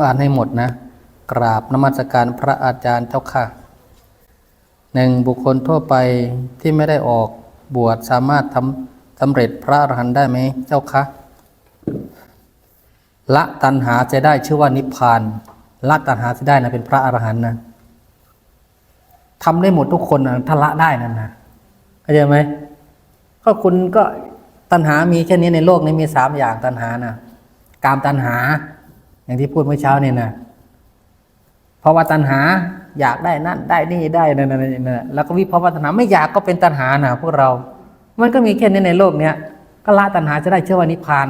ต้องอ่านให้หมดนะ กราบนมัสการพระอาจารย์เจ้าค่ะหนึ่งบุคคลทั่วไปที่ไม่ได้ออกบวชสามารถทำสำเร็จพระอรหันต์ได้ไหมเจ้าคะละตัณหาจะได้ชื่อว่านิพพานละตัณหาจะได้นะเป็นพระอรหันต์นะทำได้หมดทุกคนนะถ้าละได้นั่นนะเข้าใจไหมก็คุณก็ตัณหามีแค่นี้ในโลกนี้มีสามอย่างตัณหานะกามตัณหา อย่างที่พูดเมื่อเช้านี่นะภาวะตัณหาอยากได้นั่นได้นี่ได้นั่นนั่นนั่นแล้วก็วิภาวะตัณหาไม่อยากก็เป็นตัณหานะพวกเรา มันก็มีแค่นี้ในโลกเนี้ยก็ละตัณหาจะได้เชื่อว่านิพพาน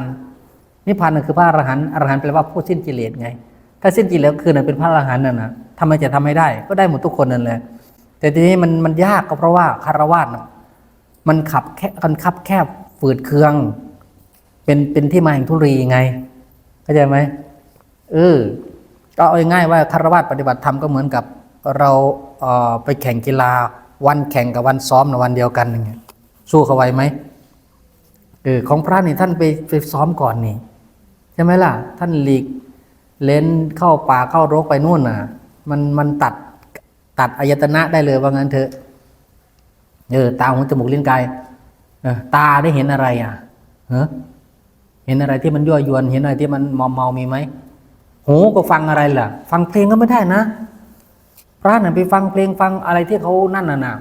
นิพพานนั่นคือพระอรหันต์อรหันต์แปลว่าผู้สิ้นกิเลสไง ถ้าสิ้นกิเลสคือนั่นเป็นพระอรหันต์นั่นนะทำไมจะทำไม่ได้ ก็ได้หมดทุกคนนั่นแหละแต่ทีนี้มันมันยากก็เพราะว่าคารวะมันขับแค่มันขับแคบฝืดเคือง เป็นเป็นที่มาแห่งทุรีไงเข้าใจไหม เออก็เอาง่ายว่าคารวะปฏิบัติธรรมก็เหมือนกับเราเออไปแข่งกีฬาวันแข่งกับวันซ้อมในวันเดียวกันอย่างเงี้ยสู้เขาไวไหมเออของพระนี่ท่านไปไปซ้อมก่อนนี่ใช่ไหมล่ะ ท่านหลีกเลนเข้าป่าเข้ารกไปนู่นน่ะ มันมันตัดตัดอายตนะได้เลยว่างั้นเถอะเออตาหูจมูกลิ้นกายเออตาได้เห็นอะไรอะเฮ้เห็นอะไรที่มันยั่วยวนเห็นอะไรที่มันมอมเมามีไหม หูก็ฟังอะไรล่ะ ฟังเพลงก็ไม่ได้นะพระน่ะไปฟังเพลงฟังอะไรที่เขานั่นน่ะนะ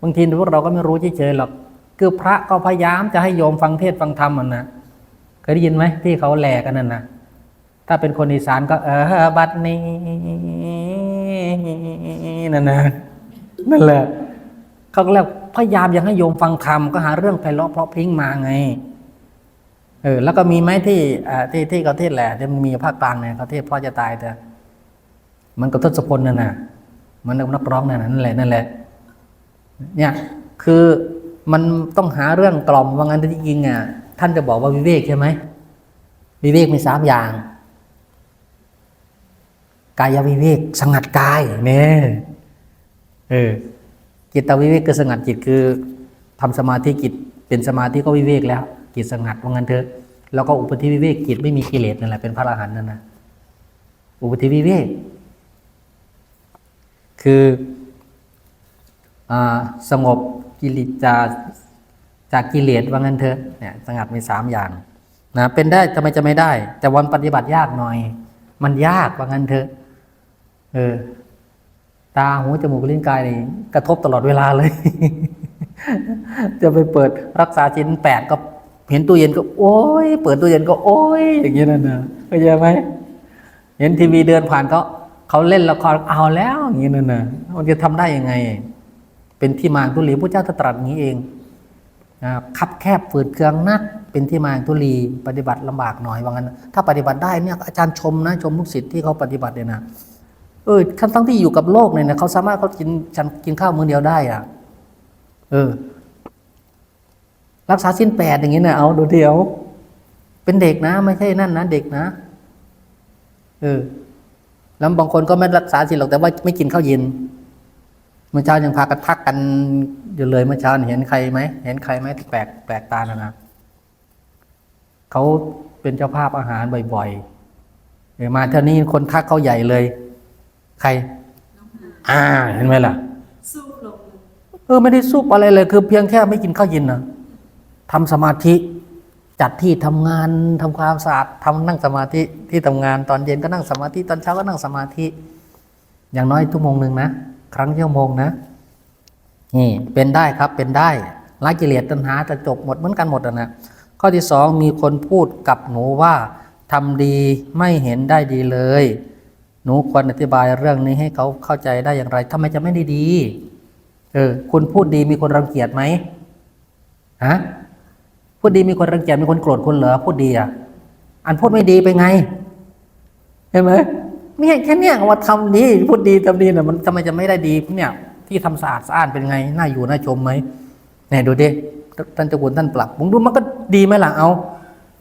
บางทีพวกเราก็ไม่รู้เฉยๆหรอกคือพระก็พยายามจะให้โยมฟังเทศฟังธรรมอะนะเคยได้ยินไหมที่เขาแหลกกันนั่นนะถ้าเป็นคนอีสานก็เออบัดนี้นั่นนะนั่นแหละเขาก็แล้วพยายามอยากให้โยมฟังธรรมก็หาเรื่องไพเราะเพราะพริ้งมาไง เออแล้วก็มีไหมที่อ่ที่ที่เขาเทศแหละที่มันมีภาคกลางเนี่ยเขาเทศพ่อจะตายแต่มันก็ทศพลนั่นน่ะ มันนักร้องนั่นน่ะนั่นแหละนั่นแหละ เนี่ยคือมันต้องหาเรื่องกล่อมว่างั้นที่จริงอะท่านจะบอกว่าวิเวกใช่ไหมวิเวกมีสามอย่าง กายวิเวกสงัดกายเนี่ยเออจิตวิเวกคือสงัดจิตคือทำสมาธิจิตเป็นสมาธิก็วิเวกแล้ว จิตสงัดว่างั้นเถอะแล้วก็อุปธิวิเวกจิตไม่มีกิเลสนั่นแหละเป็นพระอรหันต์นั่นนะอุปธิวิเวกคืออสงบกิเลสจากจากกิเลสว่างั้นเถอะเนี่ยสงัดมีสามอย่างนะเป็นได้ทำไมจะไม่ได้ แต่วันปฏิบัติยากหน่อย มันยากว่างั้นเถอะเออตาหูจมูกลิ้นกายนี่กระทบตลอดเวลาเลย จะไปเปิดรักษาชิ้นแปดก็ เห็นตู้เย็นก็ โอ้ยเปิดตู้เย็นก็โอ้ยอย่างนี้ยนั่นนะเข้าใจไหมเห็นทีวีเดินผ่านเขาเขาเล่นละครเอาแล้วอย่างนี้ยนั่นนะมันจะทำได้ยังไง เป็นที่มาทุลีพระเจ้าตรัสอย่างนี้เองนะคับแคบฝืดเคืองนัก เป็นที่มาทุลีปฏิบัติลำบากหน่อยว่างั้น ถ้าปฏิบัติได้เนี่ยอาจารย์ชมนะชมลูกศิษย์ที่เขาปฏิบัติเนี่ยนะเออทั้งทั้งที่อยู่กับโลกเนี่ยนะเขาสามารถเขากินฉันกินข้าวมื้อเดียวได้อะ เออ รักษาสิ้นแปดอย่างนี้นะเอาดูเดียว เป็นเด็กนะ ไม่ใช่นั่นนะเด็กนะเออแล้วบางคนก็ไม่รักษาศีลหรอกแต่ว่าไม่กินข้าวเย็นเมื่อเช้ายังพากันทักกันอยู่เลยเมื่อเช้าเห็นใครไหมเห็นใครไหมแปลกแปลกตานะนะเขาเป็นเจ้าภาพอาหารบ่อยๆเออมาเท่านี้คนทักเขาใหญ่เลย ใครอ่าเห็นไหมล่ะ สู้ลงเออไม่ได้ซุบอะไรเลย คือเพียงแค่ไม่กินข้าวเย็นนะ ทำสมาธิจัดที่ทำงานทำความสะอาดทำนั่งสมาธิที่ทำงานตอนเย็นก็นั่งสมาธิตอนเช้าก็นั่งสมาธิ อย่างน้อยชั่วโมงหนึ่งนะ ครั้งชั่วโมงนะนี่เป็นได้ครับเป็นได้ละกิเลสตัณหาจะจบหมดเหมือนกันหมดอะนะข้อที่สองมีคนพูดกับหนูว่าทำดีไม่เห็นได้ดีเลย หนูควรอธิบายเรื่องนี้ให้เขาเข้าใจได้อย่างไรทำไมจะไม่ได้ดี เออคุณพูดดีมีคนรังเกียจไหมฮะ พูดดีมีคนรังเกียจมีคนโกรธคุณเหรอพูดดีอะอันพูดไม่ดีไปไงเห็นไหมเนี่แค่เนี้ยว่าทำดีพูดดีทำดีเนี่ยมันทำไมจะไม่ได้ดีเนี่ยที่ทำสะอาดสะอ้านเป็นไงน่าอยู่น่าชมไหมเนี่ยดูดิท่านเจ้าคุณท่านปรับผมดูมันก็ดีไหมล่ะเอา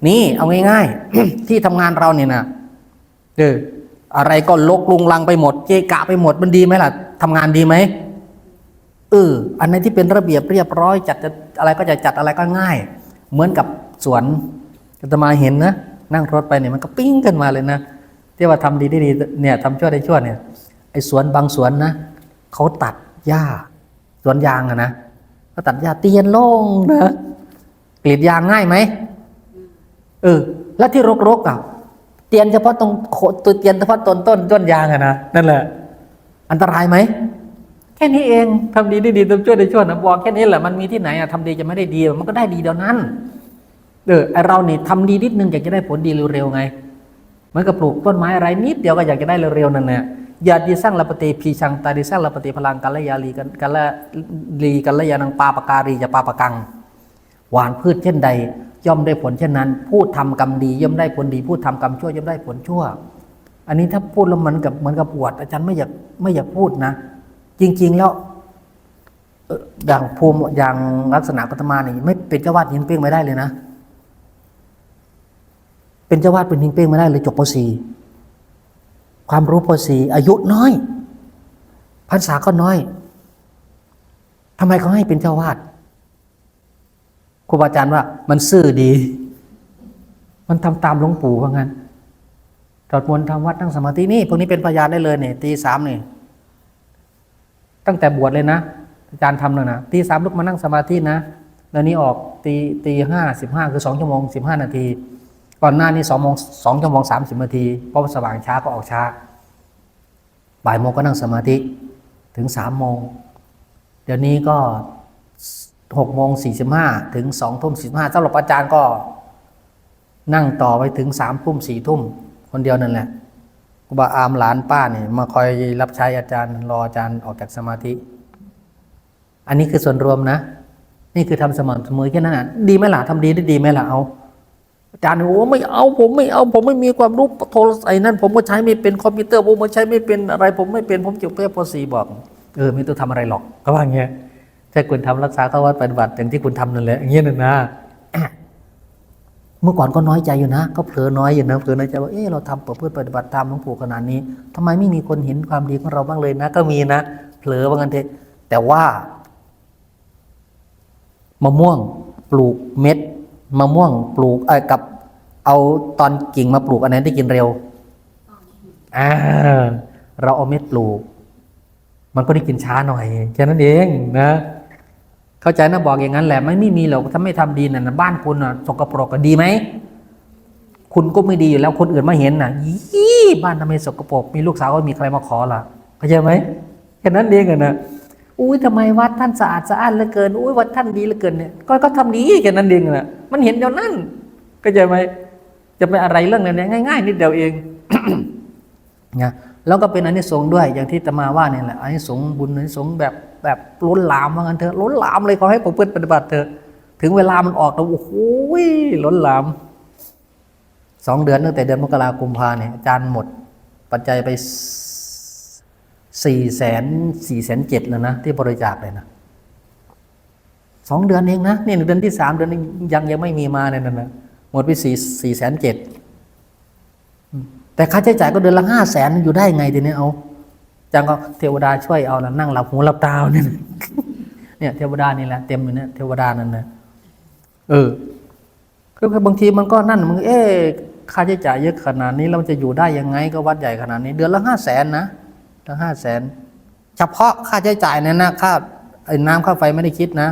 นี่เอาง่ายๆที่ทำงานเราเนี่ยนะเอออะไรก็ลกลุงลังไปหมด เกะกะไปหมดมันดีไหมล่ะทำงานดีไหมเอออันไหนที่เป็นระเบียบเรียบร้อยจัดจะอะไรก็จะจัดอะไรก็ง่าย เหมือนกับสวนอาตมาเห็นนะ นั่งรถไปเนี่ยมันก็ปิ้งกันมาเลยนะที่ว่าทำดีได้ดีเนี่ยทำชั่วได้ชั่วเนี่ยไอ้สวนบางสวนนะเขาตัดหญ้าสวนยางอะนะเขาตัดหญ้าเตียนโล่งนะกรีดยางง่ายไหมเออแล้วที่รกๆอะเตียนเฉพาะตรงตัวเตียนเฉพาะต้นต้นต้นยางอะนะนั่นแหละ อันตรายไหม ค่นี้เองทำดีได้ดีทำชั่วได้ชั่วนะบอกแค่นี้แหละมันมีที่ไหนอะทำดีจะไม่ได้ดี มันก็ได้ดีเดียวนั้นเออไอเราเนี่ยทำดีนิดนึงอยากจะได้ผลดีเร็วๆไงเหมือนกับปลูกต้นไม้อะไรนิดเดียวก็อยากจะได้เร็วๆนั่นแหละอย่าดีสร้างลปฏิพีชังตาดีสร้างลปฏิพลังกัลยาลีกันกัลลีกัลยานังปาปการีจะปาปกัง หวานพืชเช่นใด ย่อมได้ผลเช่นนั้น พูดทำกรรมดีย่อมได้ผลดี พูดทำกรรมชั่วย่อมได้ผลชั่ว อันนี้ถ้าพูดแล้วเหมือนกับเหมือนกับปวด อาจารย์ไม่อยากไม่อยากพูดนะ จริง ๆ แล้วอ่ออย่างภูมิอย่างลักษณะปัตมานี่ไม่เป็นเจ้าวาดหินเป้งไม่ได้เลยนะ เป็นเจ้าวาดเป็นหินเป้งไม่ได้เลยจบปสีความรู้ปสีอายุน้อยพรรษาก็น้อยทำไมเขาให้เป็นเจ้าวาดครูบาอาจารย์ว่า มันซื่อดี มันทำตามหลวงปู่ว่างั้นสวดมนต์ทำวัดนั่งสมาธินี่พวกนี้เป็นพยานได้เลยเนี่ยตีสามเนี่ย ตั้งแต่บวชเลยนะอาจารย์ทำเลยนะตีสามลุกมานั่งสมาธินะแล้วนี้ออกตีตีห้าสิบห้าคือสองชั่วโมงสิบห้านาที ก่อนหน้านี้สองโมงสองชั่วโมงสามสิบนาทีเพราะสว่างช้าก็ออกช้าบ่ายโมงก็นั่งสมาธิถึงสามโมงเดี๋ยวนี้ก็หกโมงสี่สิบห้าถึงสองทุ่มสี่ห้าสำหรับอาจารย์ก็นั่งต่อไปถึงสามทุ่มสี่ทุ่มคนเดียวนั่นแหละ ครูบาอามหลานป้าเนี่ยมาคอยรับใช้อาจารย์รออาจารย์ออกจากสมาธิ อันนี้คือส่วนรวมนะ นี่คือทำสม่ำเสมอแค่นั้นนะดีไหมล่ะทำดีได้ดีไหมล่ะเอาอาจารย์โอ้ไม่เอาผมไม่เอา ผมไม่มีความรู้โทรศัพท์นั่น ผมก็ใช้ไม่เป็นคอมพิวเตอร์ผมก็ใช้ไม่เป็นอะไร ผมไม่เป็นผมจบแค่ปสีบอกเออไม่ต้องทำอะไรหรอกก็ว่าเงี้ยใช่คุณทำรักษาเข้าวัดปฏิบัติอย่างที่คุณทำนั่นแหละอย่างเงี้ยนะนะ เมื่อก่อนก็น้อยใจอยู่นะ ก็เผลอน้อยอยู่นะเผลอน้อยใจว่าเออเราทำประพฤติปฏิบัติตามหลวงปู่ขนาดนี้ทำไมไม่มีคนเห็นความดีของเราบ้างเลยนะ ก็มีนะ เผลอว่างั้นเถอะแต่ว่ามะม่วงปลูกเม็ดมะม่วงปลูกเออกับ เอาตอนกิ่งมาปลูกอันไหนได้กินเร็วอ่าเราเอาเม็ดปลูก มันก็ได้กินช้าหน่อยแค่นั้นเองนะ เข้าใจนะบอกอย่างนั้นแหละไม่ไม่มีหรอกถ้าไม่ทำดีน่ะนะบ้านคุณน่ะสกปรกก็ดีไหมคุณก็ไม่ดีอยู่แล้วคนอื่นมาเห็นน่ะยี่บ้านทำไมสกปรกมีลูกสาวก็มีใครมาขอล่ะเข้าใจไหมแค่นั้นเองอะนะอุ้ยทำไมวัดท่านสะอาดสะอ้านเหลือเกินอุ้ยวัดท่านดีเหลือเกินเนี่ยก็ก็ทำดีแค่นั้นเองนะมันเห็นเดียวนั้นเข้าใจไหมจะไปอะไรเรื่องนั้นเนี่ยง่ายๆนิดเดียวเองนะ แล้วก็เป็นอานิสงส์ด้วยอย่างที่ตมาว่าเนี่ยแหละอานิสงส์บุญอานิสงส์แบบแบบล้นหลามว่างั้นเถอะล้นหลามเลยขอให้ผมเพื่อปฏิบัติเถอะถึงเวลามันออกแล้วโอ้โหล้นหลามสองเดือนตั้งแต่เดือนมกราคมพาเนี่ยอาจารย์หมด ปัจจัยไปสี่แสนสี่แสนเจ็ดแล้วนะ ที่บริจาคเลยนะสองเดือนเองนะนี่เดือนที่สามเดือนยังยังไม่มีมาเนี่ยนั่นนะหมดไปสี่สี่แสนเจ็ด แต่ค่าใช้จ่ายก็เดือนละห้าแสนอยู่ได้ไงทีนี้เอาจังก็เทวดาช่วยเอานะนั่งหลับหูหลับตาเนี่ยเนี่ยเทวดานี่แหละเต็มเลยเนี่ยเทวดานั่นนะเออคือบางทีมันก็นั่นมันเอ๊ค่าใช้จ่ายเยอะขนาดนี้เราจะอยู่ได้ยังไงก็วัดใหญ่ขนาดนี้ เดือนละห้าแสนนะละห้าแสนเฉพาะค่าใช้จ่ายเนี่ยนะค่าไอ้น้ำค่าไฟไม่ได้คิดนะ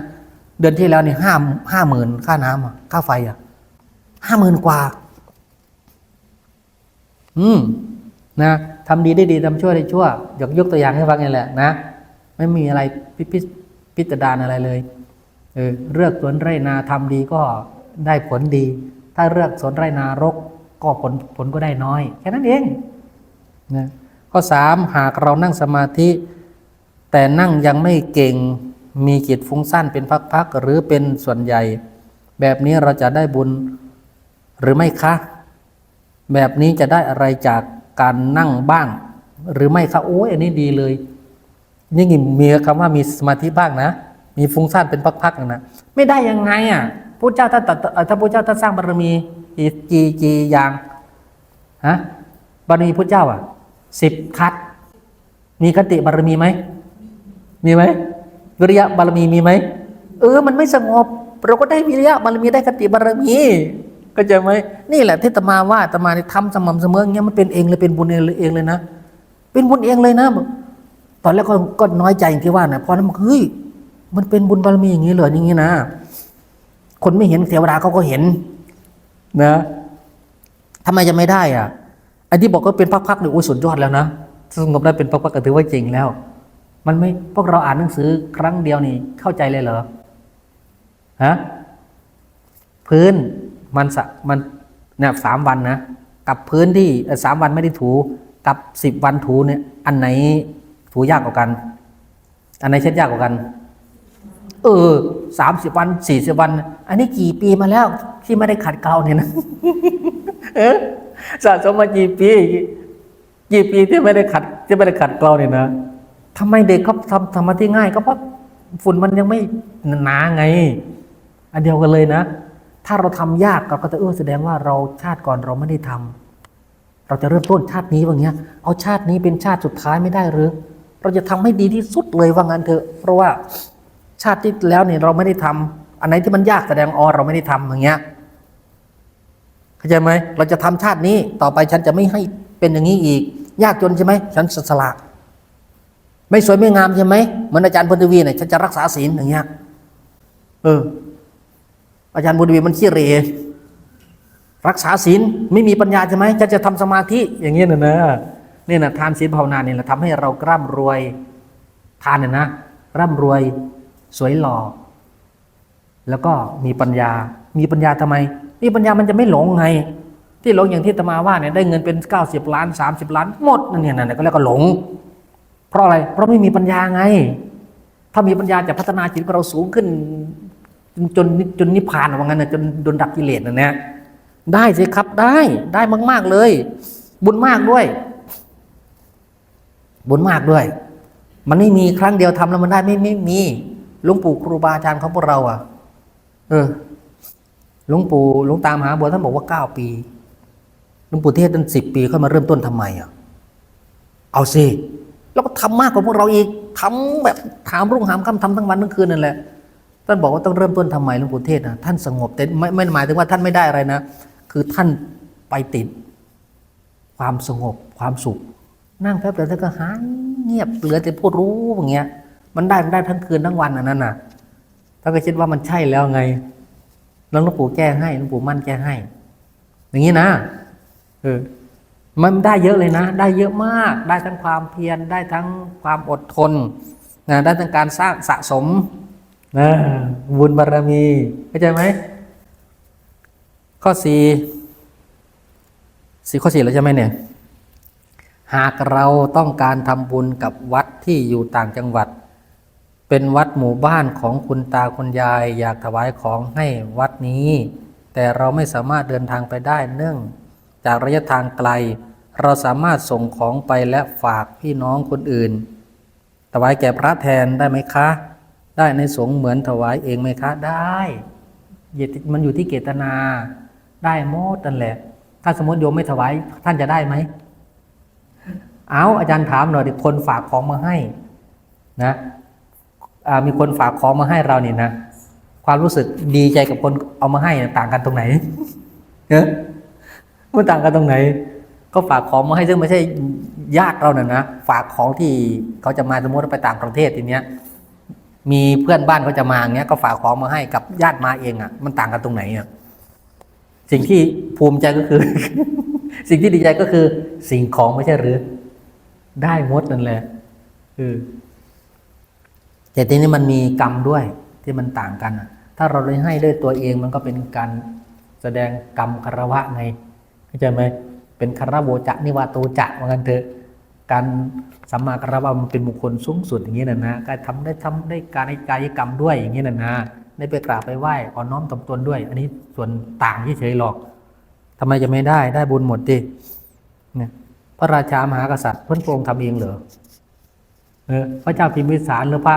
เดือนที่แล้วนี่ห้าห้าหมื่นค่าน้ำค่าไฟอะห้าหมื่นกว่า อืม นะทำดีได้ดีทำชั่วได้ชั่ว ยกยกตัวอย่างให้ฟังนี่แหละนะ ไม่มีอะไรพิพิพิจารณาอะไรเลย เออ เลือกสวนไร่นาทำดีก็ได้ผลดี ถ้าเลือกสวนไร่นารก ก็ผลผลก็ได้น้อย แค่นั้นเองนะข้อสามหากเรานั่งสมาธิ แต่นั่งยังไม่เก่งมีจิตฟุ้งซ่านเป็นพักๆหรือเป็นส่วนใหญ่ แบบนี้เราจะได้บุญหรือไม่คะ แบบนี้จะได้อะไรจากการนั่งบ้าง หรือไม่ครับโอ้ยอันนี้ดีเลย นี่มีคำว่ามีสมาธิบ้างนะ มีฟุ้งซ่านเป็นพักๆนะไม่ได้ยังไงอะพระเจ้าท่านตรัสเอ่อถ้าพระเจ้าท่านสร้างบารมีกี่กี่กี่อย่างฮะบารมีพระเจ้าอะสิบคัดมีคติบารมีไหมมีไหมวิริยะบารมีมีไหมเออ มันไม่สงบ เราก็ได้วิริยะบารมีได้คติบารมี ก็จะไหมนี่แหละที่ตมาว่าตมาเนี่ยทำสม่ำเสมออย่างเงี้ยมันเป็นเองเลยเป็นบุญเองเลยเองเลยนะ เป็นบุญเองเลยนะ ตอนแรกก็ก็น้อยใจอย่างที่ว่านะพอนั้นมันเฮ้ยมันเป็นบุญบารมีอย่างนี้เหรออย่างนี้นะ คนไม่เห็นเทวดาเขาก็เห็น นะทำไมจะไม่ได้อะ อันที่บอกว่าเป็นพักๆเนี่ยโอ้สุดยอดแล้วนะสงบได้เป็นพักๆก็ถือว่าจริงแล้ว มันไม่พวกเราอ่านหนังสือครั้งเดียวนี่เข้าใจเลยเหรอฮะพื้น มันสะมันเนี่ยสามวันนะกับพื้นที่สามวันไม่ได้ถูกับสิบวันถูเนี่ย อันไหนถูยากกว่ากัน อันไหนเช็ดยากกว่ากัน เออสามสิบวันสี่สิบวัน อันนี้กี่ปีมาแล้วที่ไม่ได้ขัดเกลาเนี่ยนะเออสะสมมากี่ปีกี่ปีที่ไม่ได้ขัดที่ไม่ได้ขัดเกลาเนี่ยนะทำไมเด็กเขาทำทำมาที่ง่าย ก็เพราะฝุ่นมันยังไม่หนาไง อันเดียวกันเลยนะ ถ้าเราทำยากเราก็จะเออแสดงว่าเราชาติก่อนเราไม่ได้ทำเราจะเริ่มต้นชาตินี้ว่าเงี้ยเอาชาตินี้เป็นชาติสุดท้ายไม่ได้หรือ เราจะทำให้ดีที่สุดเลยว่างั้นเถอะ เพราะว่าชาติที่แล้วเนี่ยเราไม่ได้ทำอันไหนที่มันยากแสดงอ๋อเราไม่ได้ทำอย่างเงี้ยเข้าใจไหมเราจะทำชาตินี้ต่อไปฉันจะไม่ให้เป็นอย่างนี้อีก ยากจนใช่ไหมฉันสละไม่สวยไม่งามใช่ไหมเหมือนอาจารย์พลทวีเนี่ยฉันจะรักษาศีลอย่างเงี้ยเออ อาจารย์พลทวีมันขี้เรรักษาศีลไม่มีปัญญาใช่ไหมฉันจะทำสมาธิอย่างเงี้ยนะนะนี่นะทานศีลภาวนาเนี่ยแหละทำให้เราร่ำรวยทานเนี่ยนะร่ำรวยสวยหล่อแล้วก็มีปัญญา มีปัญญาทำไม มีปัญญามันจะไม่หลงไง ที่หลงอย่างที่ตมาว่าเนี่ยได้เงินเป็น 90 ล้าน 30 ล้านหมดนั่นเนี่ยนั่นก็แล้วก็หลง เพราะอะไร เพราะไม่มีปัญญาไง ถ้ามีปัญญาจะพัฒนาจิตของเราสูงขึ้น จนจนจนนิพพานว่างั้นนะจนโดนดับกิเลสนะเนี่ยได้สิครับได้ได้มาก ๆเลย บุญมากด้วย บุญมากด้วย มันไม่มีครั้งเดียวทำแล้วมันได้ไม่ไม่มีหลวงปู่ครูบาอาจารย์ของพวกเรา อะ เออหลวงปู่หลวงตามหาบัวท่านบอกว่าเก้าปีหลวงปู่เทศท่านสิบปีค่อยมาเริ่มต้นทำไมอะเอาสิแล้วก็ทำมากกว่าพวกเราอีกทำแบบถามรุ่งหามค่ำทำทั้งวันทั้งคืนนั่นแหละ ท่านบอกว่าต้องเริ่มต้นทำไมหลวงปู่เทศนะท่านสงบแต่ไม่ไม่หมายถึงว่าท่านไม่ได้อะไรนะ คือท่านไปติด ความสงบความสุข นั่งแป๊บเดียวท่านก็หายเงียบเหลือแต่พูดรู้อย่างเงี้ย มันได้มันได้ทั้งคืนทั้งวันอันนั้นน่ะท่านก็คิดว่ามันใช่แล้วไงแล้วหลวงปู่แก้ให้หลวงปู่มั่นแก้ให้ อย่างนี้นะเออมันได้เยอะเลยนะ ได้เยอะมาก ได้ทั้งความเพียรได้ทั้งความอดทนนะได้ทั้งการสร้างสะสม นะบุญบารรมีเข้าใจไหมข้อสี่สี่ข้อสี่แล้วใช่ไหมเนี่ย หากเราต้องการทำบุญกับวัดที่อยู่ต่างจังหวัด เป็นวัดหมู่บ้านของคุณตาคุณยายอยากถวายของให้วัดนี้ แต่เราไม่สามารถเดินทางไปได้เนื่อง จากระยะทางไกล เราสามารถส่งของไปและฝากพี่น้องคนอื่นถวายแก่พระแทนได้ไหมคะ ได้ในสงฆ์เหมือนถวายเองไหมคะ ได้มันอยู่ที่เกตนา ได้หมดนั่นแหละ ถ้าสมมติโยมไม่ถวายท่านจะได้ไหมเอาอาจารย์ถามหน่อยดิคนฝากของมาให้นะมีคนฝากของมาให้เราเนี่ยนะความรู้สึกดีใจกับคนเอามาให้ต่างกันตรงไหนเนอะมันต่างกันตรงไหน ก็ฝากของมาให้ซึ่งไม่ใช่ญาติเราเนี่ยนะฝากของที่เขาจะมาสมมติว่าไปต่างประเทศทีเนี้ย มีเพื่อนบ้านเขาจะมาอย่างเงี้ยก็ฝากของมาให้กับญาติมาเองอะ่ะ มันต่างกันตรงไหนอะ่ะสิ่งที่ภูมิใจก็คือ สิ่งที่ดีใจก็คือ สิ่งของไม่ใช่หรือ ได้มดนั่นแหละเออแต่ทีนี้มันมีกรรมด้วยที่มันต่างกันอะถ้าเราเลยให้ด้วยตัวเองมันก็เป็นการแสดงกรรมคารวะไงเข้าใจไหมเป็นคารโวจะนิวาโตจะว่ากันเถอะ การสัมมาคารวะมันเป็นบุคลสูงสุดอย่างนี้นะนะการทำได้ทำได้การในกายกรรมด้วยอย่างนี้นะนะได้ไปกราบไปไหว้อ่อนน้อมถ่อมตนด้วย อันนี้ส่วนต่างเฉยๆหรอกทำไมจะไม่ได้ได้บุญหมดดิเนี่ยพระราชามหากษัตริย์เพื่อนพระองค์ทำเองเหรอเออพระเจ้าพิมพิสารหรือพระ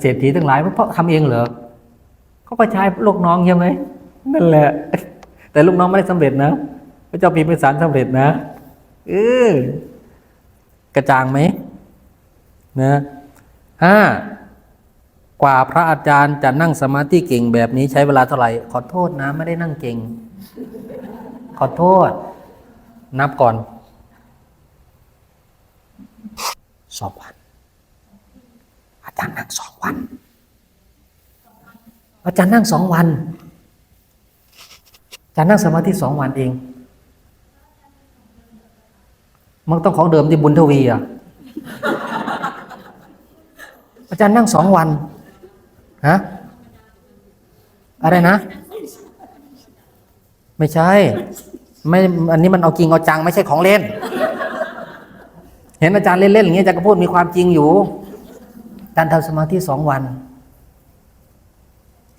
เศรษฐีทั้งหลายเพราะทำเองเหรอเขาก็ใช้ลูกน้องใช่ไหมนั่นแหละ แต่ลูกน้องไม่ได้สำเร็จนะ พระเจ้าพิมพิสารสำเร็จนะเออ กระจ่างไหมนะห้ากว่าพระอาจารย์จะนั่งสมาธิเก่งแบบนี้ใช้เวลาเท่าไหร่ ขอโทษนะ ไม่ได้นั่งเก่ง ขอโทษ นับก่อนสองวัน อาจารย์นั่งสองวัน อาจารย์นั่งสองวัน อาจารย์นั่งสมาธิสองวันเอง มันต้องของเดิมที่บุญทวีอะอาจารย์นั่งสองวันฮะอะไรนะ ไม่ใช่ ไม่อันนี้มันเอาจริงเอาจังไม่ใช่ของเล่น เห็นอาจารย์เล่นๆอย่างเงี้ยอาจารย์ก็พูดมีความจริงอยู่อาจารย์ทำสมาธิสองวัน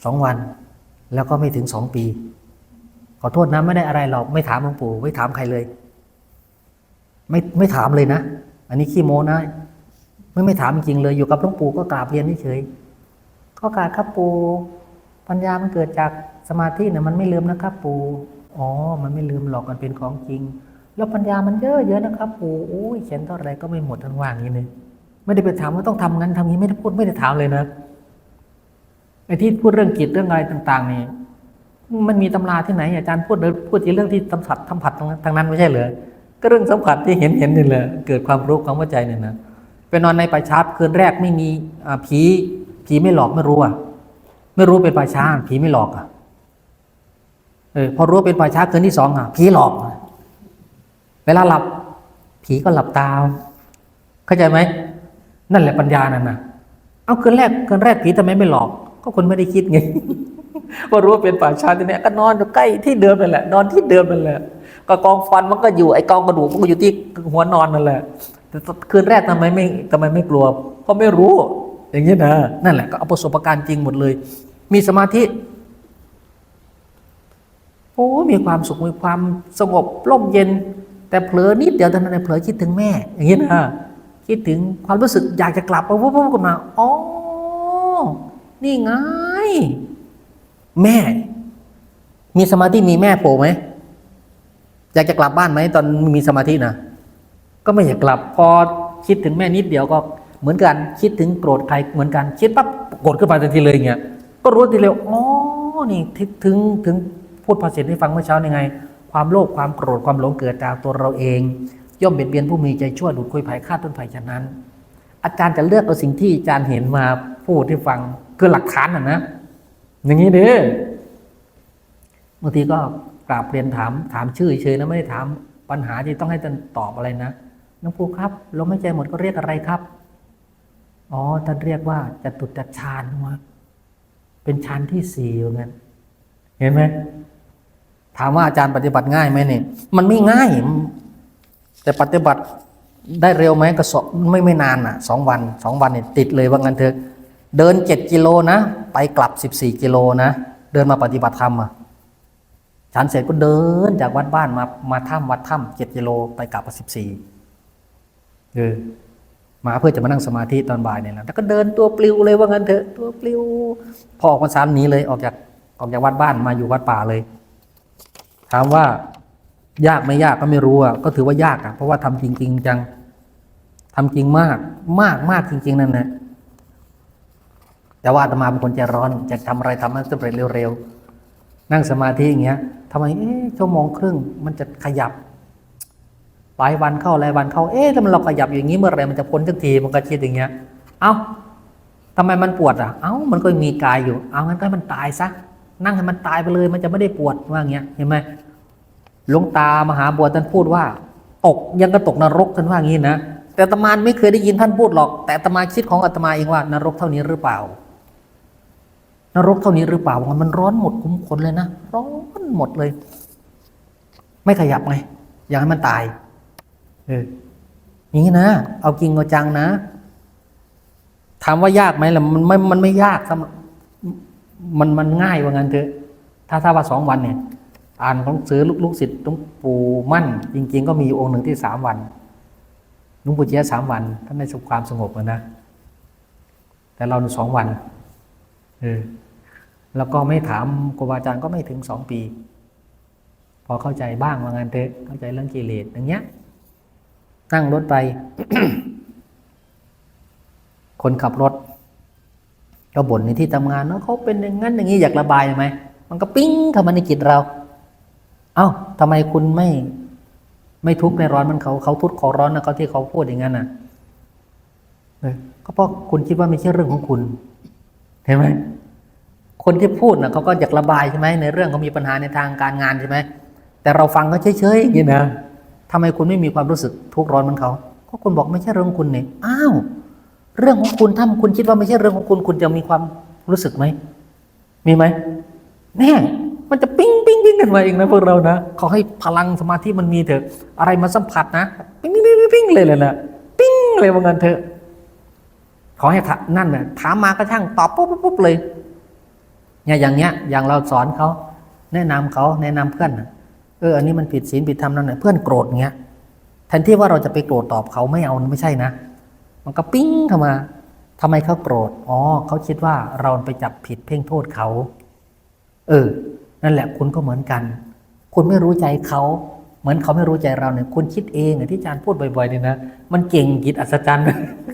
สองวัน แล้วก็ไม่ถึงสองปี ขอโทษนะไม่ได้อะไรหรอกไม่ถามหลวงปู่ไม่ถามใครเลย ไม่ไม่ถามเลยนะ อันนี้ขี้โม้นะไม่ไม่ถามจริงเลยอยู่กับหลวงปู่ก็กราบเรียนเฉยก็กราบครับปู่ปัญญามันเกิดจากสมาธิเนี่ยมันไม่ลืมนะครับ ปู่อ๋อ มันไม่ลืมหรอกมันเป็นของจริง แล้วปัญญามันเยอะเยอะนะครับ ปู่โอ้ยเขียนเท่าไรก็ไม่หมดทั้งว่างนี้เลยไม่ได้ไปถามว่าต้องทำงั้นทำนี้ไม่ได้พูดไม่ได้ถามเลยนะไอ้ที่พูดเรื่องจิตเรื่องอะไรต่าง ๆ นี่มันมีตำราที่ไหน อาจารย์พูดพูดที่เรื่องที่สัมผัสสัมผัสทางนั้นไม่ใช่เหรอ ก็เรื่องสัมผัสที่เห็นเห็นนี่แหละเกิดความรู้ความเข้าใจเนี่ยนะไปนอนในป่าช้าคืนแรกไม่มีผีผีไม่หลอกไม่รู้อะไม่รู้เป็นป่าช้าผีไม่หลอกอะเออพอรู้เป็นป่าช้าคืนที่สองอะผีหลอก เวลาหลับ ผีก็หลับตาเข้าใจไหมนั่นแหละปัญญานั่นนะเอาคืนแรกคืนแรกผีทำไมไม่หลอก ก็คนไม่ได้คิดไงว่ารู้ว่าเป็นป่าช้าที่นี้ก็นอนอยู่ใกล้ที่เดิมนั่นแหละนอนที่เดิมนั่นแหละ ก็กองฟันมันก็อยู่ไอ้กองกระดูกมันก็อยู่ที่หัวนอนนั่นแหละแต่คืนแรกทำไมไม่ทำไมไม่กลัว เพราะไม่รู้ อย่างนี้นะนั่นแหละก็เอาประสบการณ์จริงหมดเลย มีสมาธิโอ้มีความสุขมีความสงบร่มเย็น แต่เผลอนิดเดียวเท่านั้นเองเผลอคิดถึงแม่ อย่างนี้นะคิดถึงความรู้สึกอยากจะกลับมาวุบวุบกลับมาอ๋อนี่ไง แม่ มีสมาธิมีแม่โผล่ไหม อยากจะกลับบ้านไหมตอนมีสมาธินะก็ไม่อยากกลับพอคิดถึงแม่นิดเดียวก็เหมือนกันคิดถึงโกรธใครเหมือนกันคิดปั๊บโกรธขึ้นมาทันทีเลยเงี้ยก็รู้ทีเดียวอ๋อนี่ถึงถึงพูดภาษิตให้ฟังเมื่อเช้ายังไง ความโลภความโกรธความหลงเกิดจากตัวเราเอง ย่อมเบียดเบียนผู้มีใจชั่วดูดคุยภัยฆ่าต้นภัยฉะนั้น อาจารย์จะเลือกเอาสิ่งที่อาจารย์เห็นมาพูดให้ฟังคือหลักฐานนะนะ อย่างนี้เด้อบางทีก็ กราบเรียนถามถามชื่อเฉยๆนะไม่ได้ถามปัญหาที่ต้องให้ท่านตอบอะไรนะน้องปูครับลมหายใจหมดก็เรียกอะไรครับอ๋อท่านเรียกว่าจตุตฌานวะเป็นฌานที่สี่อย่างนั้นเห็นไหมถามว่าอาจารย์ปฏิบัติง่ายไหมเนี่ยมันไม่ง่าย แต่ปฏิบัติได้เร็วไหมก็สองไม่ไม่นานอะสองวันสองวันเนี่ยติดเลยว่างั้นเถอะเดินเจ็ดกิโลนะ ไปกลับสิบสี่กิโลนะ เดินมาปฏิบัติธรรมอะ ฉันเสร็จก็เดินจากวัดบ้านมามาถ้ำวัดถ้ำเจ็ดกิโลไปกลับมาสิบสี่เออมาเพื่อจะมานั่งสมาธิตอนบ่ายเนี่ยนะแล้วก็เดินตัวปลิวเลยว่างั้นเถอะตัวปลิว พอออกมาสามหนี้เลยออกจากออกจากวัดบ้านมาอยู่วัดป่าเลย ถามว่ายากไม่ยากก็ไม่รู้อะก็ถือว่ายากอะเพราะว่าทำจริงๆจังทำจริงมากมากมากจริง ๆ นั่นนะแต่ว่าอาตมาเป็นคนใจร้อนจะทำอะไรทำให้สำเร็จเร็วๆ นั่งสมาธิอย่างเงี้ยทำไมเอ๊ะชั่วโมงครึ่งมันจะขยับหลายวันเข้าหลายวันเข้าเอ๊ะถ้ามันเราขยับอย่างนี้เมื่อไรมันจะพ้นสักทีมันก็คิดอย่างเงี้ย เอ้าทำไมมันปวดอะ เอ้ามันก็มีกายอยู่ เอางั้นก็ให้มันตายซะนั่งให้มันตายไปเลย มันจะไม่ได้ปวดว่าอย่างเงี้ยเห็นไหมหลวงตามหาบัวท่านพูดว่า ตกยังก็ตกนรกท่านว่างี้นะแต่ตมานไม่เคยได้ยินท่านพูดหรอก แต่ตมาคิดของอาตมาเองว่านรกเท่านี้หรือเปล่า นรกเท่านี้หรือเปล่ามันร้อนหมดคุ้มคนเลยนะ ร้อนหมดเลย ไม่ขยับไงอยากให้มันตาย เอออย่างนี้นะ เอาจริงเอาจังนะ ถามว่ายากไหมล่ะมันไม่มันไม่ยากมันมันง่ายว่างั้นเถอะ ถ้าถ้าว่าสองวันเนี่ย อ่านของซื้อลูกลูกศิษย์หลวงปู่มั่น จริง ๆ ก็มีองค์หนึ่งที่สามวันหลวงปู่เจียสามวันท่านได้สุขความสงบแล้วนะ แต่เราสองวัน แล้วก็ไม่ถามครูบาอาจารย์ก็ไม่ถึงสองปี พอเข้าใจบ้างว่างั้นเถอะเข้าใจเรื่องกิเลสอย่างเงี้ยนั่งรถไป คนขับรถก็บ่นในที่ทำงานเนาะเขาเป็นอย่างนั้นอย่างนี้อยากระบายไหมมันก็ปิ้งเข้ามาในจิตเรา เอ้าทำไมคุณไม่ ไม่ทุกข์ในร้อนมันเขาเขาทุกข์ขอร้อนนะเขาที่เขาพูดอย่างนั้นน่ะเออก็เพราะคุณคิดว่าไม่ใช่เรื่องของคุณ เห็นไหมคนที่พูดนะเขาก็อยากระบายใช่ไหมในเรื่องเขามีปัญหาในทางการงานใช่ไหมแต่เราฟังเขาเฉยๆอย่างนี้นะทำไมคุณไม่มีความรู้สึกทุกข์ร้อนเหมันเขาก็คุณบอกไม่ใช่เรื่องคุณเนี่ยอ้าวเรื่องของคุณถ้าคุณคิดว่าไม่ใช่เรื่องของคุณ คุณจะมีความรู้สึกไหมมีไหมแน่มันจะปิ้งปิ้งปิ้งกันมาเองนะพวกเรานะขอให้พลังสมาธิมันมีเถอะ อะไรมาสัมผัสนะ ปิ้งปิ้งปิ้งเลยเลยนะปิ้งเลยว่างั้นเถอะ ขอให้ถานั่นน่ะถามมาก็ช่างตอบปุ๊บปุ๊บเลยเนี่ยอย่างเงี้ย อย่างเราสอนเขาแนะนำเขาแนะนำเพื่อนเอออันนี้มันผิดศีลผิดธรรมนั่นน่ะเพื่อนโกรธเงี้ยแทนที่ว่าเราจะไปโกรธตอบเขาไม่เอาไม่ใช่นะ มันก็ปิ้งเข้ามาทำไมเขาโกรธอ๋อเขาคิดว่าเราไปจับผิดเพ่งโทษเขา เออ นั่นแหละคุณก็เหมือนกัน คุณไม่รู้ใจเขา เหมือนเขาไม่รู้ใจเราเนี่ยคุณคิดเองอะที่อาจารย์พูดบ่อยๆเนี่ยนะมันเก่งจิตอัศจรรย์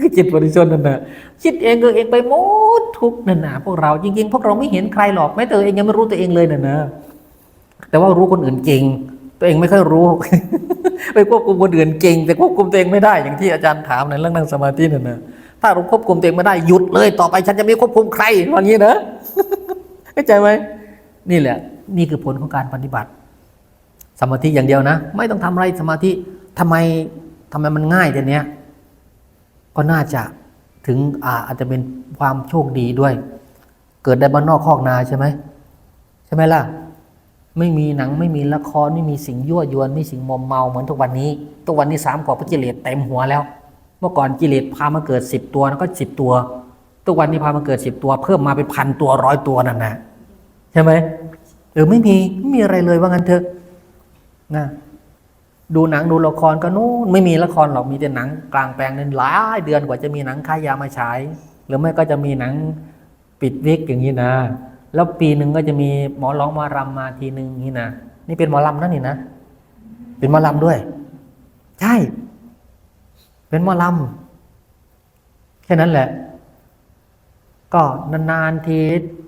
คือจิตบริสุทธิ์นั่นนะคิดเองเออเองไปหมดทุกนั่นนะพวกเราจริงๆพวกเราไม่เห็นใครหรอกแม้แต่เองยังไม่รู้ตัวเองเลยน่ะนะ แต่ว่ารู้คนอื่นเก่ง ตัวเองไม่ค่อยรู้ ไปควบคุมคนอื่นเก่ง แต่ควบคุมตัวเองไม่ได้อย่างที่อาจารย์ถามในเรื่องนั่งสมาธินั่นนะถ้าเราควบคุมตัวเองไม่ได้หยุดเลย ต่อไปฉันจะไม่ควบคุมใครว่างี้นะเข้าใจไหมนี่แหละ นี่คือผลของการปฏิบัติ สมาธิอย่างเดียวนะ ไม่ต้องทำอะไรสมาธิทำไมทำไมมันง่ายแต่เนี้ยก็น่าจะถึงอาอาจจะเป็นความโชคดีด้วย เกิดได้บ้านนอกคอกนาใช่ไหมใช่ไหมล่ะ ไม่มีหนังไม่มีละครไม่มีสิ่งยั่วยวนไม่มีสิ่งมอมเมาเหมือนทุกวันนี้ทุกวันนี้สามขวบกิเลสเต็มหัวแล้ว เมื่อก่อนกิเลสพามาเกิดสิบตัวแล้วก็สิบตัวทุกวันนี้พามาเกิดสิบตัว เพิ่มมาเป็นพันตัวร้อยตัวนั่นนะใช่ไหมหรือไม่มีไม่มีอะไรเลยว่างั้นเถอะ นะดูหนังดูละครก็นู่นไม่มีละครหรอกมีแต่หนังกลางแปลงนั้นหลายเดือนกว่าจะมีหนังค่ายยามาฉาย หรือไม่ก็จะมีหนังปิดวิกอย่างนี้นะ แล้วปีหนึ่งก็จะมีหมอร้องหมารำมาทีหนึ่งอย่างนี่นะนี่เป็นหมอลำนั่นนี่นะเป็นหมอลำด้วย ใช่ เป็นหมอลำแค่นั้นแหละ ก็นานๆที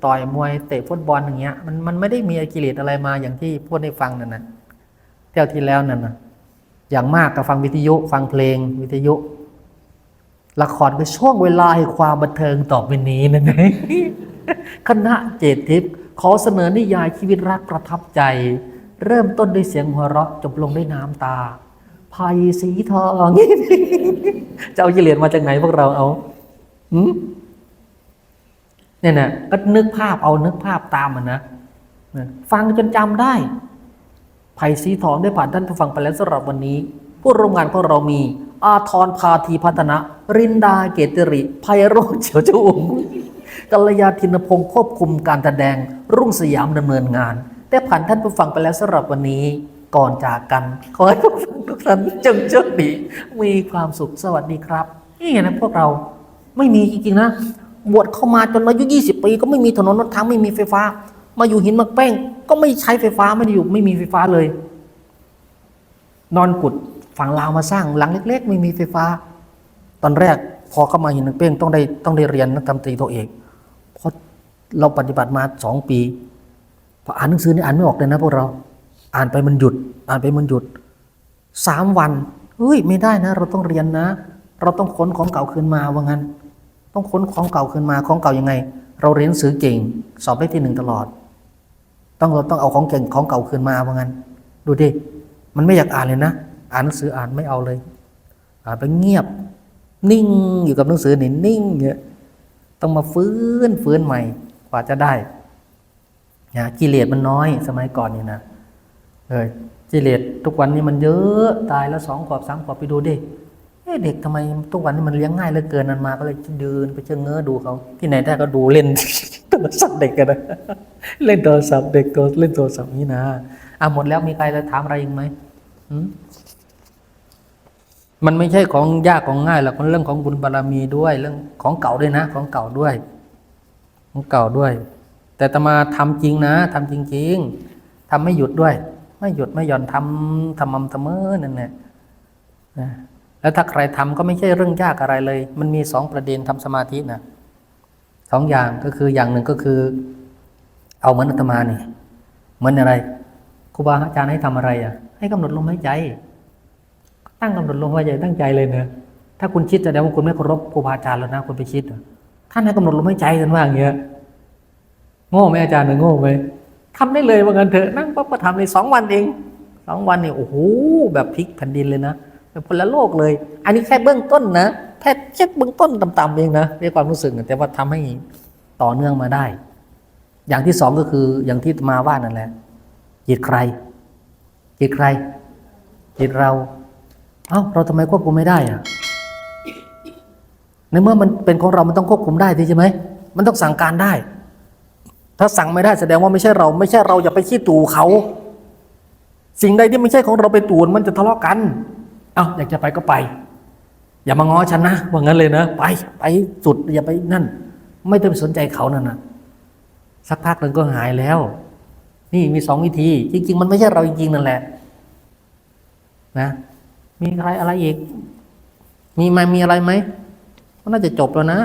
ต่อยมวยเตะฟุตบอลอย่างเงี้ย มันมันไม่ได้มีกิเลสอะไรมาอย่างที่พูดให้ฟังนั่นนะ เที่ยวที่แล้วนั่นนะอย่างมากก็ฟังวิทยุ ฟังเพลงวิทยุ ละครก็ช่วงเวลาให้ความบันเทิงต่อไปนี้นั่นเองคณะเจตทิพย์ขอเสนอนิยายชีวิตรักประทับใจ เริ่มต้นด้วยเสียงหัวเราะจบลงด้วยน้ำตาภัยสีทองจะเอากิเลสมาจากไหนพวกเราเอาเนี่ยนะก็นึกภาพเอานึกภาพตามมันนะนะฟังจนจำได้ ไผ่สีทองได้ผ่านท่านผู้ฟังไปแล้วสำหรับวันนี้ ผู้ร่วมงานของเรามี อาทรพาธีพัฒนะ รินดาเกติริไพโรจน์เฉียวจุงกัลยาธินพงศ์ควบคุมการแสดง รุ่งสยามดำเนินงานแต่ผ่านท่านผู้ฟังไปแล้วสำหรับวันนี้ ก่อนจากกัน ขอให้ผู้ฟังทุกท่านจงโชคดีมีความสุขสวัสดีครับนี่ไงนะพวกเราไม่มีจริงๆนะบวชเข้ามาจนอายุ 20 ปี ก็ไม่มีถนนรถทางไม่มีไฟฟ้า มาอยู่หินมักแป้ง ก็ไม่ใช้ไฟฟ้าไม่ได้อยู่ไม่มีไฟฟ้าเลย นอนกุดฝั่งลาวมาสร้างหลังเล็ก ๆ ไม่มีไฟฟ้า ตอนแรกพอเข้ามาหินมักแป้งต้องได้ต้องได้เรียนนักธรรมตรีตัวเอกเพราะเราปฏิบัติมาสองปีพออ่านหนังสือนี่อ่านไม่ออกเลยนะพวกเรา อ่านไปมันหยุด อ่านไปมันหยุดสามวันเฮ้ยไม่ได้นะ เราต้องเรียนนะ เราต้องขนของเก่าคืนมาว่างั้น ต้องค้นของเก่าขึ้นมาของเก่ายังไง เราเรียนหนังสือเก่ง สอบได้ที่หนึ่งตลอด ต้องเราต้องเอาของเก่งของเก่าขึ้นมาว่างั้น ดูดิ มันไม่อยากอ่านเลยนะ อ่านหนังสืออ่านไม่เอาเลย อ่านไปเงียบ นิ่งอยู่กับหนังสือนี่นิ่งเงี้ยต้องมาฟื้นฟื้นใหม่กว่าจะได้นะกิเลสมันน้อยสมัยก่อนนี่นะเออกิเลสทุกวันนี้มันเยอะตายแล้วสองขวบสามขวบไปดูดิ เด็กทำไมทุกวันนี้มันเลี้ยงง่ายเหลือเกินนันมาก็เลยเดินไปเชิงเง้อดูเขาที่ไหนได้ก็ดูเล่นโทรศัพท์เด็กกันนะเล่นโทรศัพท์เด็กก็เล่นโทรศัพท์นี้นะอะหมดแล้วมีใครจะถามอะไรอีกไหมมันไม่ใช่ของยากของง่ายหรอกมันเรื่องของบุญบารมีด้วย เรื่องของเก่าด้วยนะ ของเก่าด้วย ของเก่าด้วย แต่ตมาทำจริงนะทำจริง ๆทำไม่หยุดด้วย ไม่หยุดไม่หย่อนทำทำมั่เสมอนั่นแหละนะ แล้วถ้าใครทำก็ไม่ใช่เรื่องยากอะไรเลย มันมีสองประเด็นทำสมาธินะสองอย่างก็คืออย่างหนึ่งก็คือ เอาเหมือนอาตมานี่เหมือนอะไรครูบาอาจารย์ให้ทำอะไรอะ ให้กำหนดลมหายใจ ตั้งกำหนดลมหายใจตั้งใจเลยเนะถ้าคุณคิดแสดงว่าคุณไม่เคารพครูบาอาจารย์แล้วนะคุณไปคิดอะท่านให้กำหนดลมหายใจกันว่าอย่างเงี้ยโง่ไหมอาจารย์หนึ่งโง่ไหมทำได้เลยว่างั้นเถอะนั่งปั๊บก็ทำในสองวันเองสองวันเนี่ยโอ้โหแบบพลิกแผ่นดินเลยนะ คนละโลกเลย อันนี้แค่เบื้องต้นนะแค่แค่เบื้องต้นต่ำๆเองนะในความรู้สึกแต่ว่าทำให้ต่อเนื่องมาได้ อย่างที่สองก็คืออย่างที่มาว่านั่นแหละจิตใครจิตใครจิตเรา เอ้าเราทำไมควบคุมไม่ได้อะในเมื่อมันเป็นของเรามันต้องควบคุมได้ใช่ไหมมันต้องสั่งการได้ ถ้าสั่งไม่ได้แสดงว่าไม่ใช่เรา ไม่ใช่เราอย่าไปขี้ตู่เขา สิ่งใดที่ไม่ใช่ของเราไปตูนมันจะทะเลาะกัน เอ้าอยากจะไปก็ไป อย่ามาง้อฉันนะว่างั้นเลยนะ ไปไปสุดอย่าไปนั่น ไม่ต้องไปสนใจเขานั่นนะสักพักหนึ่งก็หายแล้ว นี่มีสองวิธี จริง ๆ มันไม่ใช่เราจริงๆนั่นแหละ นะ มีใครอะไรอีก มีไหมมีอะไรไหมก็น่าจะจบแล้วนะ